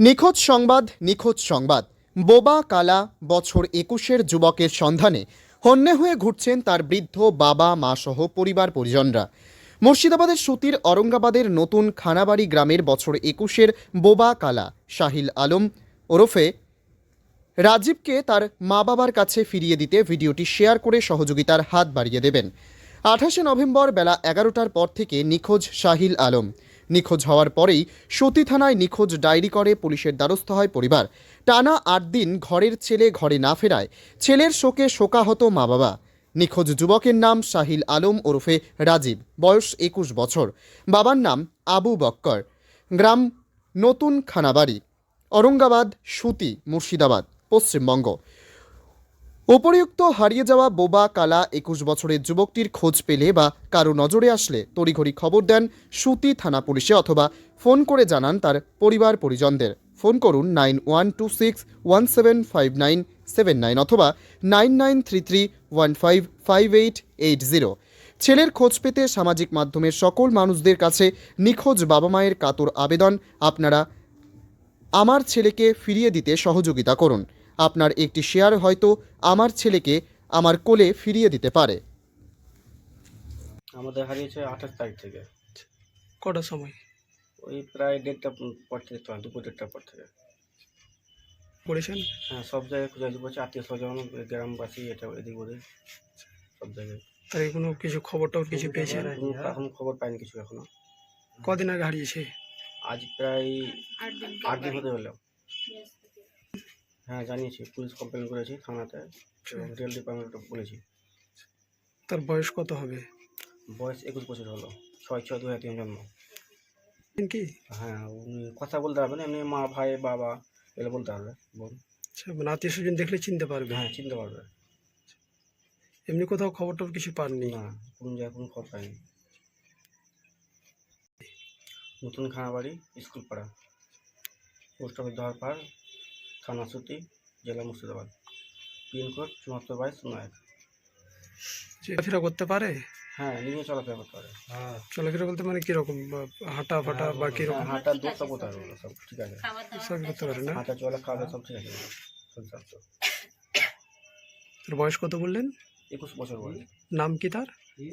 নিখোঁজ সংবাদ নিখোঁজ সংবাদ। বোবা কালা বছর একুশের যুবকের সন্ধানে হন্যে হয়ে ঘুরছেন তার বৃদ্ধ বাবা মা সহ পরিবার পরিজনরা। মুর্শিদাবাদের সুতির অরঙ্গাবাদের নতুন খানাবাড়ি গ্রামের বছর একুশের বোবা কালা শাহিল আলম ওরফে রাজীবকে তার মা বাবার কাছে ফিরিয়ে দিতে ভিডিওটি শেয়ার করে সহযোগিতার হাত বাড়িয়ে দেবেন। আঠাশে নভেম্বর বেলা এগারোটার পর থেকে নিখোঁজ শাহিল আলম। নিখোঁজ হওয়ার পরেই সতী থানায় নিখোঁজ ডায়েরি করে পুলিশের দ্বারস্থ হয় পরিবার। টানা আট দিন ঘরের ছেলে ঘরে না ফেরায়, ছেলের শোকে শোকাহত মা বাবা নিখোঁজ যুবকের নাম শাহিল আলম ওরফে রাজীব, বয়স একুশ বছর। বাবার নাম আবু বক্কর। গ্রাম নতুন খানাবাড়ি অরঙ্গাবাদ সুতি, মুর্শিদাবাদ, পশ্চিমবঙ্গ। উপরিউক্ত হারিয়ে যাওয়া বোবা, কালা একুশ বছরের যুবকটির খোঁজ পেলে বা কারও নজরে আসলে তড়িঘড়ি খবর দেন সুতি থানা পুলিশে অথবা ফোন করে জানান তার পরিবার পরিজনদের। ফোন করুন nine one two six one seven five nine seven nine অথবা nine nine three three one five five eight eight zero. ছেলের খোঁজ পেতে সামাজিক মাধ্যমের সকল মানুষদের কাছে নিখোঁজ বাবা মায়ের কাতর আবেদন। আপনারা আমার ছেলেকে ফিরিয়ে দিতে সহযোগিতা করুন। আপনার একটি শেয়ার হয়তো আমার ছেলেকে আমার কোলে ফিরিয়ে দিতে পারে। আমাদের হারিয়েছে আঠাশ তারিখ থেকে। কটার সময়? ওই প্রায় দেড়টা পর থেকে তো দুপুর দেড়টার পর থেকে। করেছেন? হ্যাঁ সব জায়গায় খুঁজে বলছে আত্মীয় স্বজন গ্রামবাসী এটা এদিক ওদিক সব জায়গায়। কোনো কিছু খবর টবর কিছু পেয়েছে এখন খবর পাইনি কিছু এখনও। কদিন আগে হারিয়েছে? আজ প্রায় আট দিন হতে হলো হ্যাঁ জানিয়েছি। পুলিশ কমপ্লেন করেছি থানাতে এবং রেল ডিপার্টমেন্টে বলেছি। তার বয়স কত হবে? বয়স একুশ বছর হলো। ছয় ছয় দু হাজার তিন জন্ম। কি? হ্যাঁ উনি কথা বলতে পারবেন এমনি মা ভাই বাবা এগুলো বলতে পারবে বোন। আচ্ছা মানে আত্মীয় স্বজন দেখলে চিনতে পারবে। হ্যাঁ চিনতে পারবে। এমনি কোথাও খবর টবর কিছু পাননি? না কোনো জায়গায় কোনো খবর পাইনি। নতুন খানাবাড়ি স্কুল পাড়া পোস্ট অফিস ধরপাড় থানা সুতি জেলা মুর্শিদাবাদ। পিনকোড চুয়াত্তর বাইশ শূন্য এক। চলাফেরা করতে পারে? হ্যাঁ নিজে চলাফেরা করতে পারে। চলাফেরা বলতে মানে কীরকম হাঁটা ফাটা বা কীরকম? হ্যাঁ, হাঁটা দূরটা কোথায় হলো সব ঠিক আছে। সব করতে পারে না? হাঁটা চলা খাওয়া সব ঠিক আছে। সব তার বয়স কত বললেন? একুশ বছর বয়স। নাম কি তার?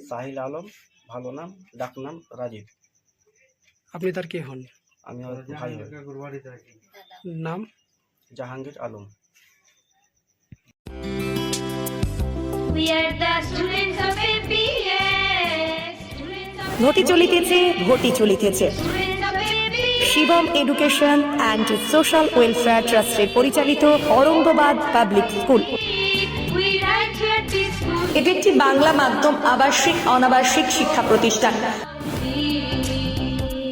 সাহিল আলম ভালো নাম ডাক নাম রাজীব। আপনি তার কে হন? আমি ওর ভাই নাম? জাহাঙ্গীর আলম ঘটি চলিতেছে ঘটি চলিতেছে. Shivam education and social welfare ট্রাস্টের পরিচালিত অরঙ্গবাদ পাবলিক স্কুল. এটি একটি বাংলা মাধ্যম আবাসিক অনাবাসিক শিক্ষা প্রতিষ্ঠান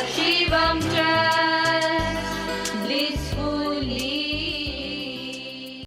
Achieve. Ch-